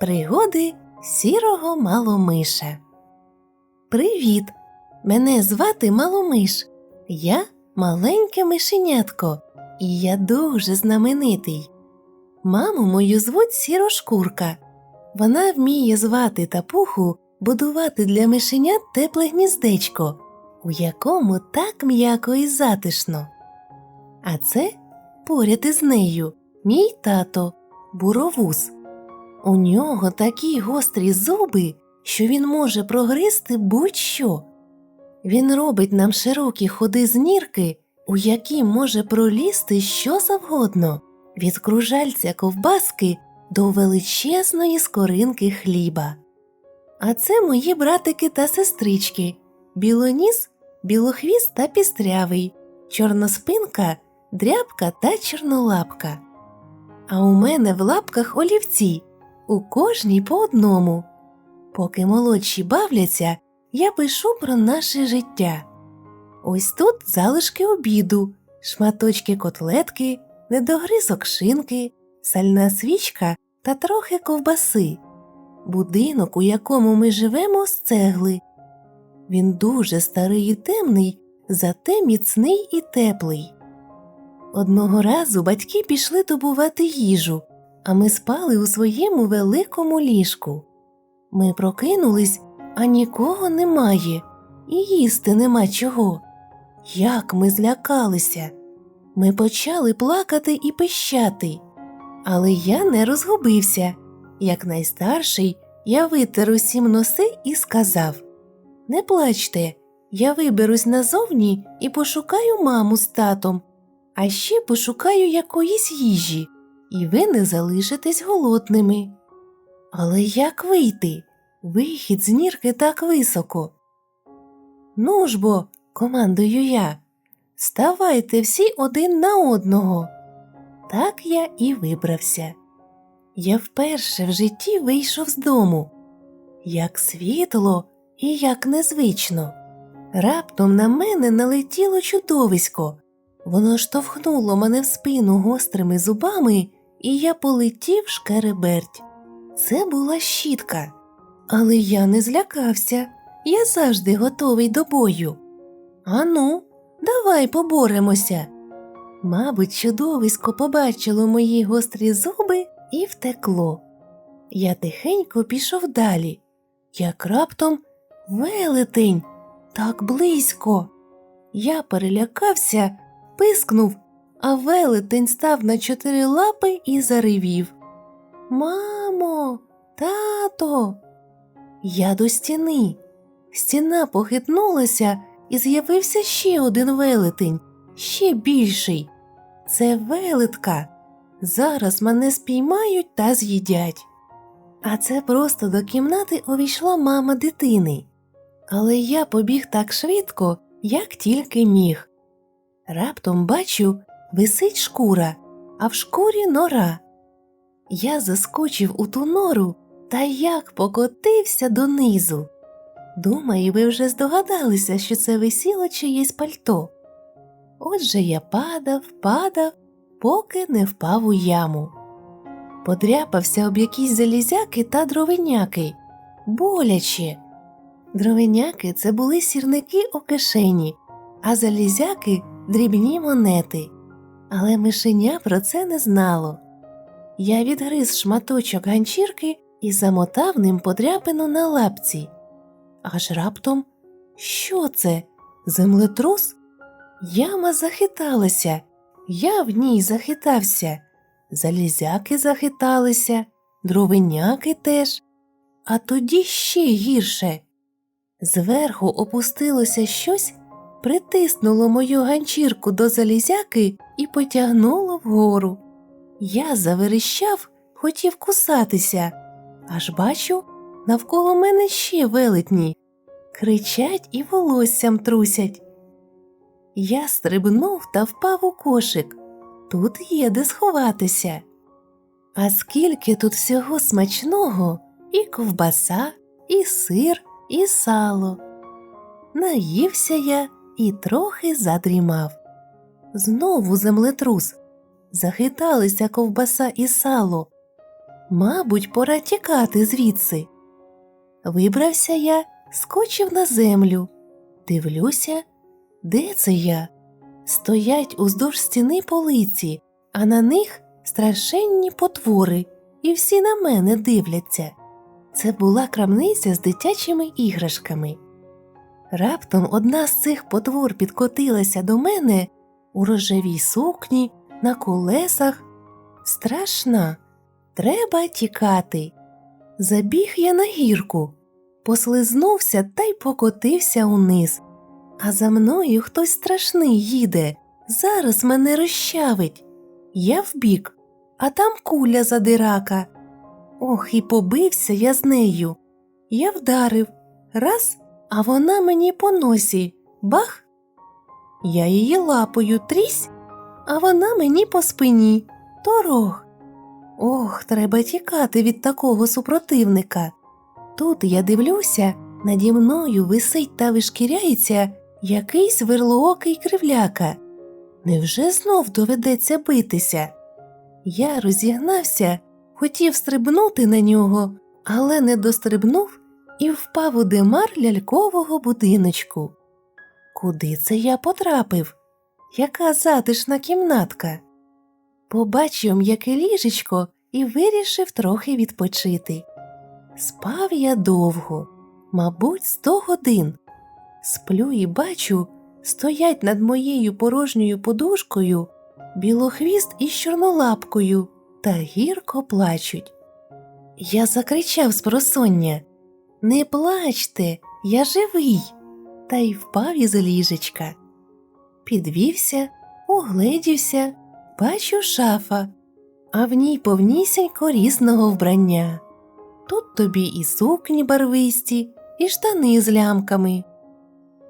Пригоди сірого маломиша. Привіт! Мене звати Маломиш. Я маленьке мишенятко, і я дуже знаменитий. Маму мою звуть Сірошкурка. Вона вміє звати тапуху будувати для мишенят тепле гніздечко, у якому так м'яко і затишно. А це поряд із нею мій тато буровуз. У нього такі гострі зуби, що він може прогризти будь-що. Він робить нам широкі ходи з нірки, у які може пролізти що завгодно, від кружальця ковбаски до величезної скоринки хліба. А це мої братики та сестрички білоніс, білохвіст та пістрявий, чорноспинка, дрябка та чорнолапка. А у мене в лапках олівці, у кожній по одному. Поки молодші бавляться, я пишу про наше життя. Ось тут залишки обіду, шматочки котлетки, недогризок шинки, сальна свічка та трохи ковбаси. Будинок, у якому ми живемо, з цегли. Він дуже старий і темний, зате міцний і теплий. Одного разу батьки пішли добувати їжу, а ми спали у своєму великому ліжку. Ми прокинулись, а нікого немає, і їсти нема чого. Як ми злякалися. Ми почали плакати і пищати. Але я не розгубився. Як найстарший, я витер усім носи і сказав Не плачте, я виберусь назовні і пошукаю маму з татом, а ще пошукаю якоїсь їжі, і ви не залишитесь голодними. Але як вийти? Вихід з нірки так високо. Ну ж бо, командую я, ставайте всі один на одного. Так я і вибрався. Я вперше в житті вийшов з дому. Як світло і як незвично. Раптом на мене налетіло чудовисько. Воно штовхнуло мене в спину гострими зубами, і я полетів шкереберть. Це була щітка. Але я не злякався. Я завжди готовий до бою. Ану, давай поборемося. Мабуть, чудовисько побачило мої гострі зуби і втекло. Я тихенько пішов далі, як раптом велетень так близько. Я перелякався, пискнув, а велетень став на чотири лапи і заревів. Мамо, тато. Я до стіни. Стіна похитнулася і з'явився ще один велетень, ще більший. Це велетка. Зараз мене спіймають та з'їдять. А це просто до кімнати увійшла мама дитини. Але я побіг так швидко, як тільки міг. Раптом бачу, висить шкура, а в шкурі нора. Я заскочив у ту нору та як покотився донизу. Думаю, ви вже здогадалися, що це висіло чиєсь пальто. Отже я падав, падав, поки не впав у яму. Подряпався об якісь залізяки та дровиняки. Боляче. Дровиняки це були сірники у кишені, а залізяки дрібні монети. Але мишеня про це не знало. Я відгриз шматочок ганчірки і замотав ним подряпину на лапці. Аж раптом що це? Землетрус? Яма захиталася, я в ній захитався, залізяки захиталися, дровиняки теж, а тоді ще гірше. Зверху опустилося щось, притиснуло мою ганчірку до залізяки і потягнуло вгору. Я заверещав, хотів кусатися, аж бачу, навколо мене ще велетні, кричать і волоссям трусять. Я стрибнув та впав у кошик. Тут є де сховатися. А скільки тут всього смачного і ковбаса, і сир, і сало. Наївся я і трохи задрімав. Знову землетрус. Захиталися ковбаса і сало. Мабуть, пора тікати звідси. Вибрався я, скочив на землю. Дивлюся, де це я? Стоять уздовж стіни полиці, а на них страшенні потвори, і всі на мене дивляться. Це була крамниця з дитячими іграшками. Раптом одна з цих потвор підкотилася до мене у рожевій сукні, на колесах. Страшна, треба тікати. Забіг я на гірку, послизнувся та й покотився униз. А за мною хтось страшний їде. Зараз мене розчавить. Я вбік, а там куля задирака. Ох, і побився я з нею. Я вдарив раз, а вона мені по носі бах. Я її лапою трісь, а вона мені по спині торох. Ох, треба тікати від такого супротивника. Тут я дивлюся, наді мною висить та вишкіряється якийсь верлоокий кривляка. Невже знов доведеться битися? Я розігнався, хотів стрибнути на нього, але не дострибнув і впав у димар лялькового будиночку. Куди це я потрапив? Яка затишна кімнатка? Побачив м'яке ліжечко і вирішив трохи відпочити. Спав я довго, мабуть, сто годин. Сплю і бачу, стоять над моєю порожньою подушкою білохвіст із чорнолапкою та гірко плачуть. Я закричав з просоння Не плачте, я живий, та й впав із ліжечка. Підвівся, огледівся, бачу шафа, а в ній повнісінько різного вбрання. Тут тобі і сукні барвисті, і штани з лямками.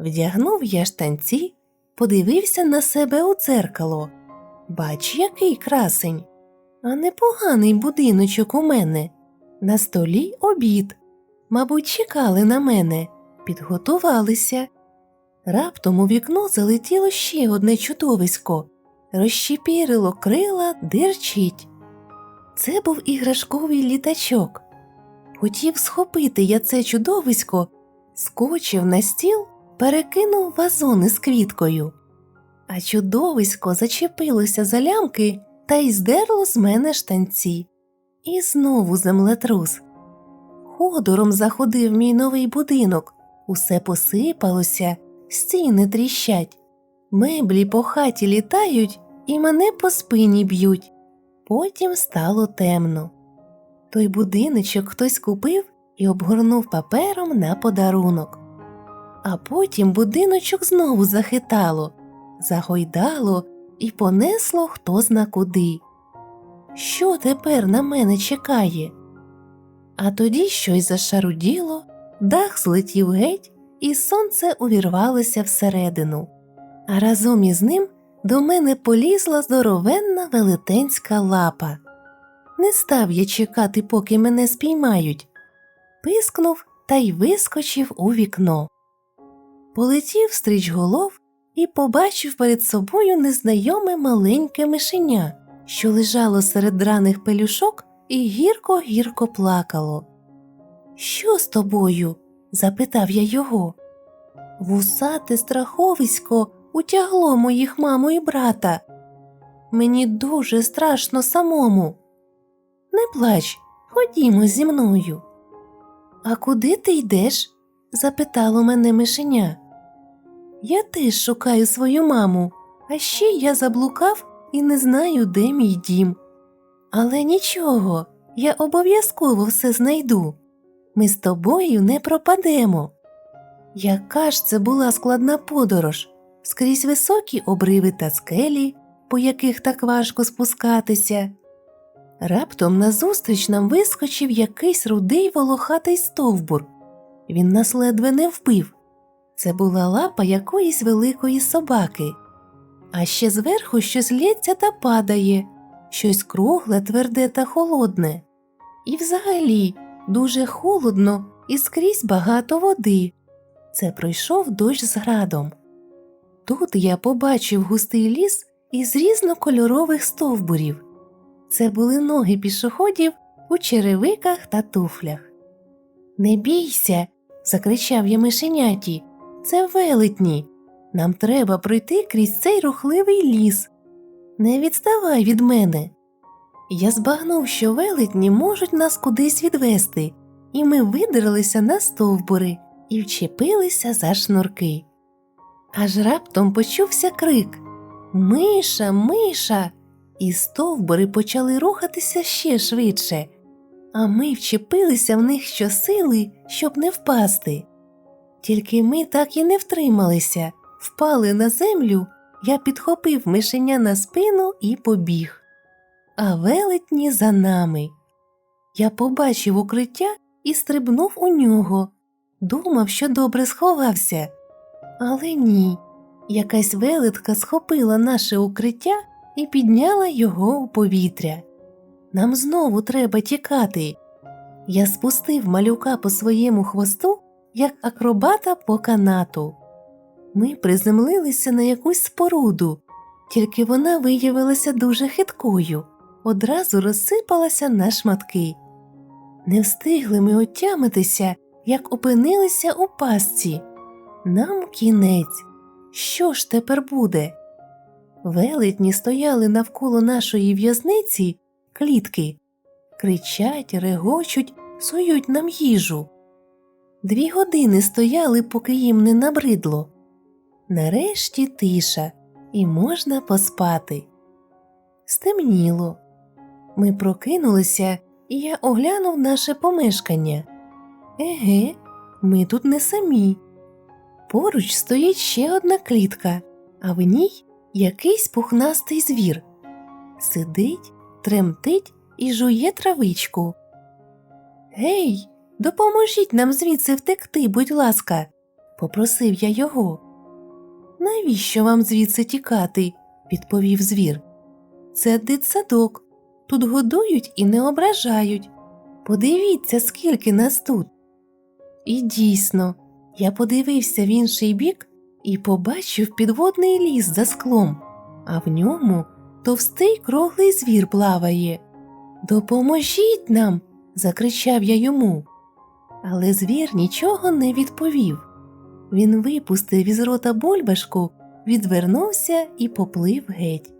Вдягнув я штанці, подивився на себе у дзеркало. Бач, який красень. А непоганий будиночок у мене. На столі обід. Мабуть, чекали на мене, підготувалися. Раптом у вікно залетіло ще одне чудовисько, розщепірило крила, дирчить. Це був іграшковий літачок. Хотів схопити я це чудовисько, скочив на стіл, перекинув вазон із квіткою. А чудовисько зачепилося за лямки та й здерло з мене штанці. І знову землетрус. Ходором заходив мій новий будинок, усе посипалося, стіни тріщать, меблі по хаті літають і мене по спині б'ють. Потім стало темно. Той будиночок хтось купив і обгорнув папером на подарунок. А потім будиночок знову захитало, загойдало і понесло хто зна куди. Що тепер на мене чекає? А тоді щось зашаруділо, дах злетів геть, і сонце увірвалося всередину, а разом із ним до мене полізла здоровенна велетенська лапа. Не став я чекати, поки мене спіймають. Пискнув та й вискочив у вікно. Полетів стріч голов і побачив перед собою незнайоме маленьке мишеня, що лежало серед драних пелюшок і гірко гірко плакало. Що з тобою? запитав я його. Вусате страховисько утягло моїх маму і брата. Мені дуже страшно самому. Не плач, ходімо зі мною. А куди ти йдеш? запитало мене мишеня. Я теж шукаю свою маму, а ще я заблукав і не знаю, де мій дім. Але нічого, я обов'язково все знайду. Ми з тобою не пропадемо. Яка ж це була складна подорож скрізь високі обриви та скелі, по яких так важко спускатися. Раптом назустріч нам вискочив якийсь рудий волохатий стовбур. Він нас ледве не вбив. Це була лапа якоїсь великої собаки, а ще зверху щось лється та падає, щось кругле, тверде та холодне. І взагалі дуже холодно і скрізь багато води. Це пройшов дощ з градом. Тут я побачив густий ліс із різнокольорових стовбурів. Це були ноги пішоходів у черевиках та туфлях. Не бійся, закричав я мишеняті. Це велетні. Нам треба пройти крізь цей рухливий ліс. Не відставай від мене. Я збагнув, що велетні можуть нас кудись відвести, і ми видерлися на стовбури і вчепилися за шнурки. Аж раптом почувся крик Миша, миша. І стовбури почали рухатися ще швидше, а ми вчепилися в них щосили, щоб не впасти. Тільки ми так і не втрималися, впали на землю, я підхопив мишеня на спину і побіг. А велетні за нами. Я побачив укриття і стрибнув у нього. Думав, що добре сховався. Але ні. Якась велетка схопила наше укриття і підняла його у повітря. Нам знову треба тікати. Я спустив малюка по своєму хвосту, як акробата по канату. Ми приземлилися на якусь споруду, тільки вона виявилася дуже хиткою, одразу розсипалася на шматки. Не встигли ми отямитися, як опинилися у пастці. Нам кінець. Що ж тепер буде? Велетні стояли навколо нашої в'язниці клітки, кричать, регочуть, сують нам їжу. Дві години стояли, поки їм не набридло. Нарешті тиша, і можна поспати. Стемніло. Ми прокинулися, і я оглянув наше помешкання. Еге, ми тут не самі. Поруч стоїть ще одна клітка, а в ній якийсь пухнастий звір. Сидить, тремтить і жує травичку. Гей, допоможіть нам звідси втекти, будь ласка, попросив я його. Навіщо вам звідси тікати? відповів звір. Це дитсадок. Тут годують і не ображають. Подивіться, скільки нас тут. І дійсно, я подивився в інший бік і побачив підводний ліс за склом, а в ньому товстий круглий звір плаває. Допоможіть нам. закричав я йому. Але звір нічого не відповів. Він випустив із рота бульбашку, відвернувся і поплив геть.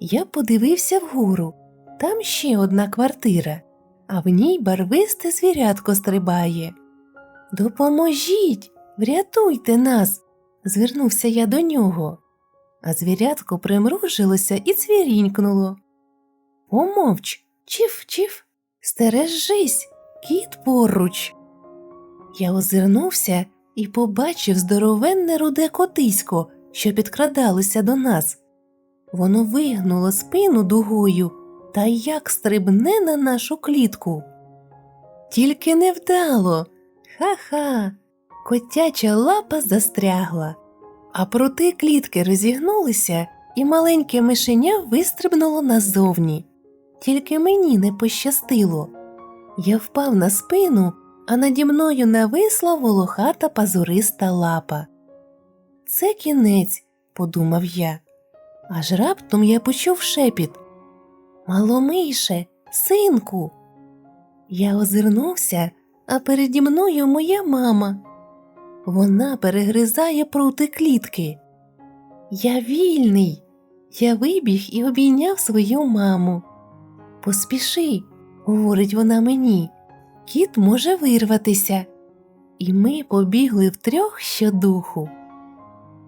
Я подивився вгору там ще одна квартира, а в ній барвисте звірятко стрибає. Допоможіть, врятуйте нас, звернувся я до нього. А звірятко примружилося і цвірінькнуло. Помовч, чіф, чіф, стережись, кіт поруч. Я озирнувся і побачив здоровенне руде котисько, що підкрадалося до нас. Воно вигнуло спину дугою та як стрибне на нашу клітку. Тільки невдало. Ха-ха, котяча лапа застрягла, а проти клітки розігнулися, і маленьке мишеня вистрибнуло назовні. Тільки мені не пощастило. Я впав на спину, а наді мною нависла волохата пазуриста лапа. Це кінець, подумав я. Аж раптом я почув шепіт. Маломише, синку. Я озирнувся, а переді мною моя мама. Вона перегризає прути клітки. Я вільний. Я вибіг і обійняв свою маму. Поспіши, говорить вона мені, кіт може вирватися. І ми побігли втрьох щодуху.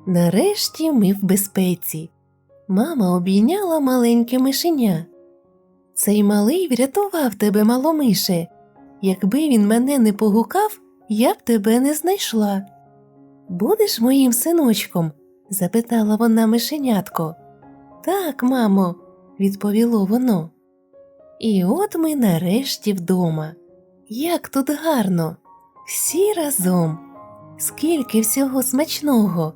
Нарешті ми в безпеці. Мама обійняла маленьке мишеня. Цей малий врятував тебе, маломише. Якби він мене не погукав, я б тебе не знайшла. Будеш моїм синочком? запитала вона мишенятко. Так, мамо, відповіло воно. І от ми нарешті вдома. Як тут гарно, всі разом, скільки всього смачного.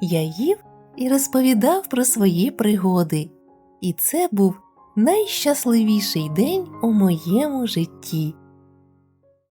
Я їв і розповідав про свої пригоди, і це був найщасливіший день у моєму житті.